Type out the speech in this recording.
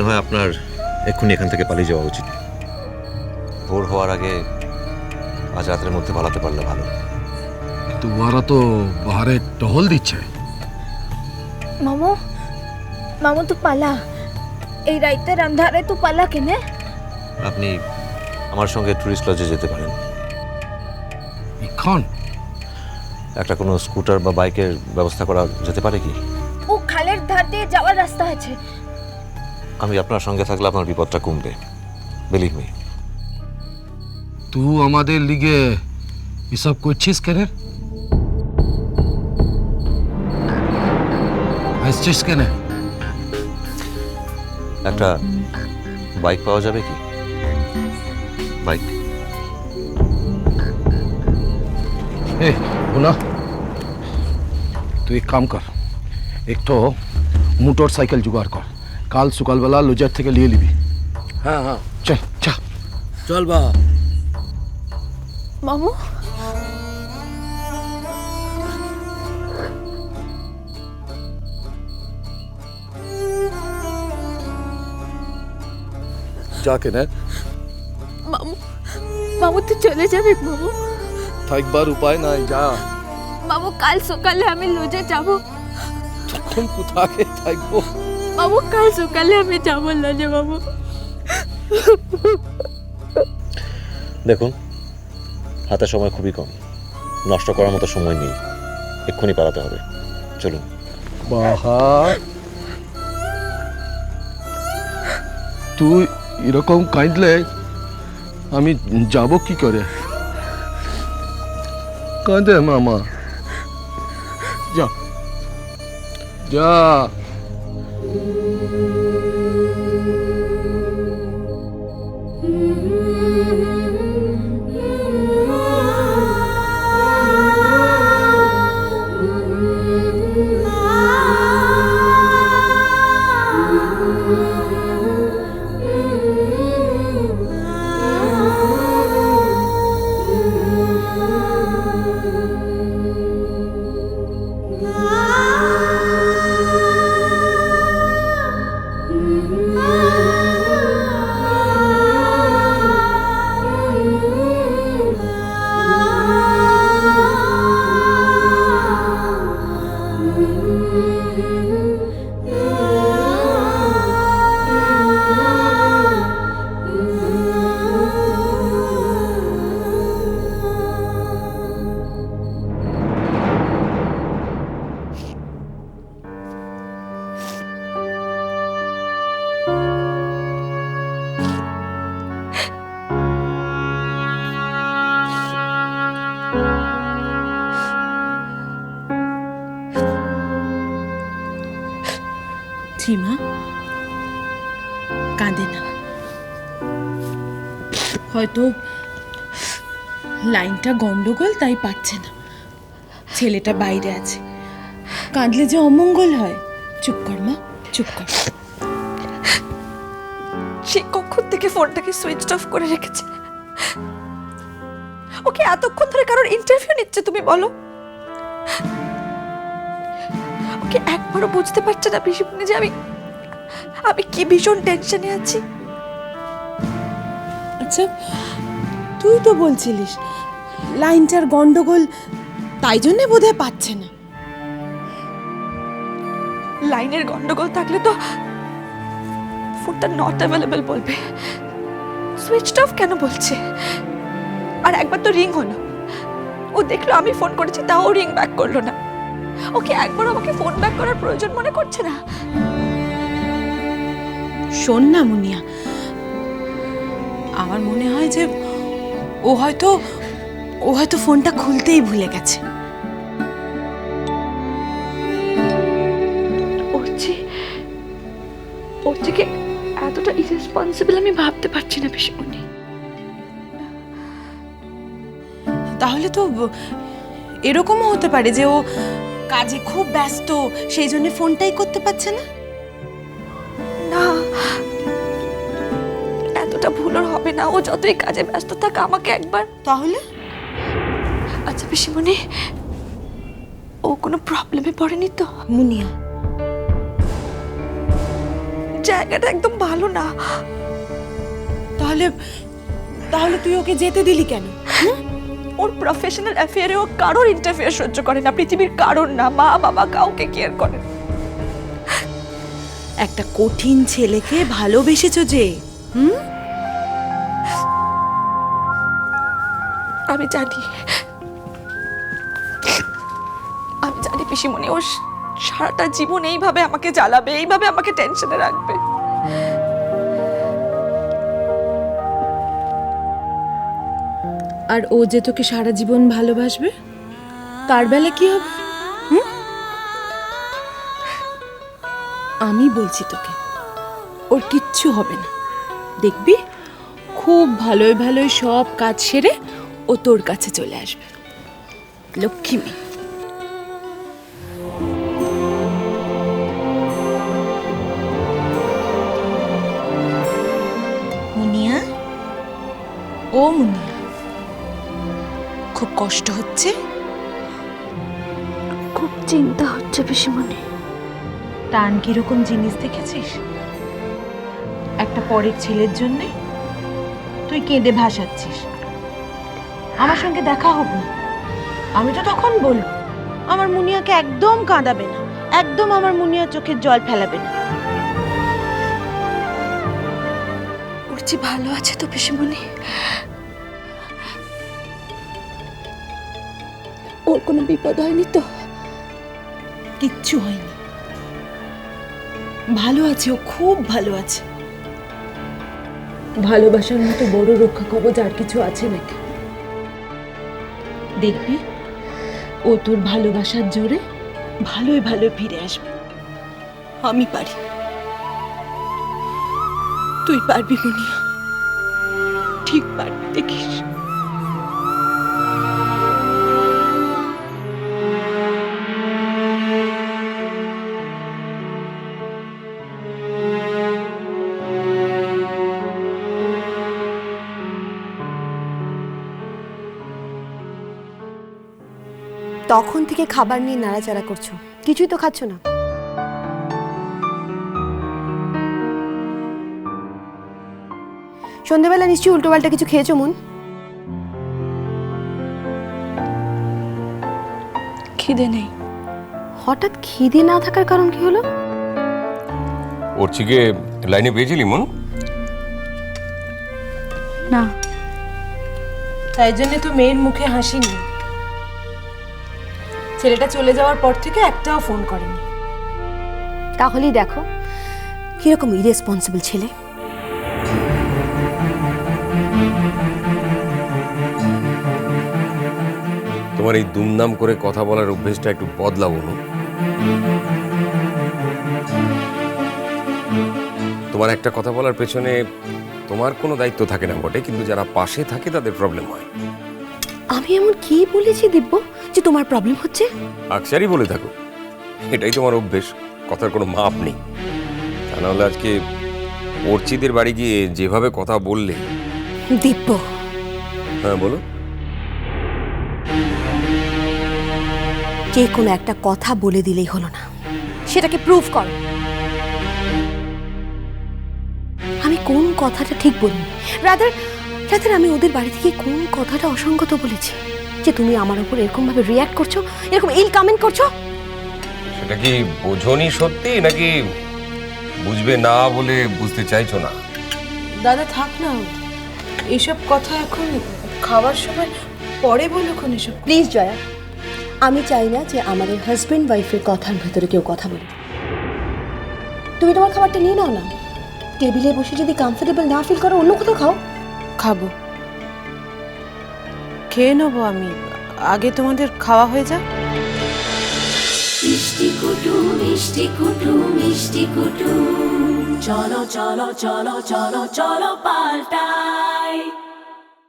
মনে হয় আপনার এক্ষুনি এখান থেকে পালিয়ে যাওয়া উচিত। ভোর হওয়ার আগে আজ রাতের মধ্যে পালাতে পারলে ভালো। কিন্তু ওরা তো বাহারে টহল দিচ্ছে। মামু মামু তো পালা। এই রাইতে রান্ধারে তো পালা কেনে? আপনি আমার সঙ্গে টুরিস্ট লজে যেতে পারেন। এখন? একটা কোনো স্কুটার বা বাইকের ব্যবস্থা করা যেতে পারে কি? ও খালের ধার দিয়ে যাওয়ার রাস্তা আছে। আমি আপনার সঙ্গে থাকলে আপনার বিপদটা কমবে। বিলিভ মি তু আমাদের লিগে এসব করছিস কেন? হাসছিস কেন? একটা বাইক পাওয়া যাবে কি? বাইক এ বোলা তুই এক কাম কর একটু মোটর সাইকেল জোগাড় কর। কাল সকালবেলা লজার থেকে নিয়ে নিবি হ্যাঁ হ্যাঁ চল চা চল বা মামু যা কেনে মামু মামু তুই চলে যাবি মামু থাকবার উপায় নাই যা মামু কাল সকালে আমি লজে যাব তখন কোথাকে থাকব মামু কাল সকালে আমি যাব লজে মামু দেখুন হাতে সময় খুবই কম। নষ্ট করার মতো সময় নেই। এক্ষুনি পালাতে হবে। চলুন। বাহার তুই এরকম কাঁদলে আমি যাব কি করে? কাঁদে মামা। যা। যা। ঝিমা কাঁদে না। হয়তো লাইনটা গন্ডগোল তাই পাচ্ছে না। ছেলেটা বাইরে আছে। কাঁদলে যে অমঙ্গল হয়। চুপ কর মা, চুপ কর। সে কখন থেকে ফোনটাকে সুইচ অফ করে রেখেছে? ওকে এতক্ষণ ধরে কারোর ইন্টারভিউ নিচ্ছে তুমি বলো। ওকে একবারও বুঝতে পারছে না পিসিমণি যে আমি আমি কি ভীষণ টেনশনে আছি? আচ্ছা তুই তো বলছিলিস লাইনটার গন্ডগোল তাই জন্যে বোধহয় পাচ্ছে না। লাইনের গন্ডগোল থাকলে তো ফোনটা নট অ্যাভেলেবেল বলবে। সুইচ অফ কেন বলছে? আর একবার তো রিং হলো। ও দেখল আমি ফোন করেছি তাও রিং ব্যাক করল না। ওকে একবার আমাকে ফোন ব্যাক করার প্রয়োজন মনে করছে না। শোন না মুনিয়া। আমার মনে হয় যে ও হয়তো ও হয়তো ফোনটা খুলতেই ভুলে গেছে। ওর থেকে এতটা ইরেসপন্সিবল আমি ভাবতে পারছি না পিসিমণি তাহলে তো এরকমও হতে পারে যে ও কাজে খুব ব্যস্ত সেই জন্য ফোনটাই করতে পারছে না? না এতটা ভুল ওর হবে না। ও যতই কাজে ব্যস্ত থাক আমাকে একবার। তাহলে? আচ্ছা পিসিমণি ও কোনো প্রবলেমে পড়েনি তো? মুনিয়া। জায়গাটা একদম ভালো না। তাহলে তাহলে তুই ওকে যেতে দিলি কেন? ওর প্রফেশনাল অ্যাফেয়ারে ও কারোর ইন্টারফেয়ার সহ্য করে না পৃথিবীর কারোর না। মা বাবা কাউকে কেয়ার করে না। একটা কঠিন ছেলেকে ভালোবেসেছো যে? হুম? আমি জানি। আমি জানি পিসিমণি ও সারাটা জীবন এইভাবে আমাকে জ্বালাবে এইভাবে আমাকে টেনশনে রাখবে। আর ও যে তোকে সারা জীবন ভালোবাসবে তার বেলা কি হবে? আমি বলছি তোকে। ওর কিচ্ছু হবে না। দেখবি? খুব ভালোই ভালোই সব কাজ সেরে ও তোর কাছে চলে আসবে। লক্ষ্মী মেয়ে। মুনিয়া? ও মুনিয়া। খুব কষ্ট হচ্ছে? খুব চিন্তা হচ্ছে বেশি পিসিমণি। টান কীরকম জিনিস দেখেছিস? একটা পরের ছেলের জন্যে তুই কেঁদে ভাসাচ্ছিস। আমার সঙ্গে দেখা হোক না। আমি তো তখন বলব আমার মুনিয়াকে একদম কাঁদাবে না। একদম আমার মুনিয়া চোখের জল ফেলাবে না। যে ভালো আছে তো পিসিমণি। ওর কোনো বিপদ হয়নি তো? কিচ্ছু হয়নি। ভালো আছে, ও খুব ভালো আছে। ভালোবাসার মতো বড় রক্ষা কবচ আর কিছু আছে নাকি? দেখবি, ও তোর ভালোবাসার জোরে ভালোই ভালো ফিরে আসবে। আমি পারি। তুই পারবি, মুনিয়া। ঠিক পারবি, দেখিস। থেকে খাবার নিয়ে নাড়াচাড়া করছ। কিছুই তো খাচ্ছ না। সন্ধেবেলা নিশ্চয়ই উল্টোপাল্টা কিছু খেয়েছো মন? খিদে নেই। হঠাৎ খিদে না থাকার কারণ কি হলো? ওর চিকে লাইনে পেয়েছিলি মন? না। তাই জন্য তো মেয়ের মুখে হাসি নেই। ছেলেটা চলে যাওয়ার পর থেকে একটাও ফোন করেনি। তাহলেই দেখো কীরকম ইরেসপন্সিবল ছেলে। তোমার এই দুমদাম করে কথা বলার অভ্যেসটা একটু বদলাবো না তোমার একটা কথা বলার পেছনে তোমার কোনো দায়িত্ব থাকে না বটে কিন্তু যারা পাশে থাকে তাদের প্রবলেম হয়। আমি এমন কি বলেছি দিব্য? যে তোমার প্রবলেম হচ্ছে? আকসারই বলে থাকো। এটাই তোমার অভ্যেস কথার কোনো মাপ নেই। তা নাহলে আজকে অর্চিদের বাড়ি গিয়ে যেভাবে কথা বললে। দিব্য। হ্যাঁ বলো। কে কোনো একটা কথা বলে দিলেই হলো না। সেটাকে প্রুফ করো। আমি কোন কথাটা ঠিক বলিনি? রাদার রাদার আমি ওদের বাড়ি থেকে কোন কথাটা অসঙ্গত বলেছি? যে তুমি আমার উপর এরকম ভাবে রিয়াক্ট করছ এরকম ইল কমেন্ট করছ? সেটা কি বোঝনি সত্যি নাকি বুঝবে না বলে বুঝতে চাইছো না? দাদা থাক না। এসব কথা এখন খাওয়ার সময় পরে বলুন এসব প্লিজ জয়া আমি চাই না যে আমাদের হাজব্যান্ড ওয়াইফের কথার ভেতরে কেউ কথা বলে। তুমি তোমার খাবারটা নিয়ে নাও না। টেবিলে বসে যদি কমফোর্টেবল না ফিল করো অন্য কোথাও খাও। খাব। খেয়ে নেব আমি। আগে তোমাদের খাওয়া হয়ে যাক। মিষ্টি কুটু মিষ্টি কুটু মিষ্টি কুটু চলো চলো চলো চলো চলো পাল্টাই।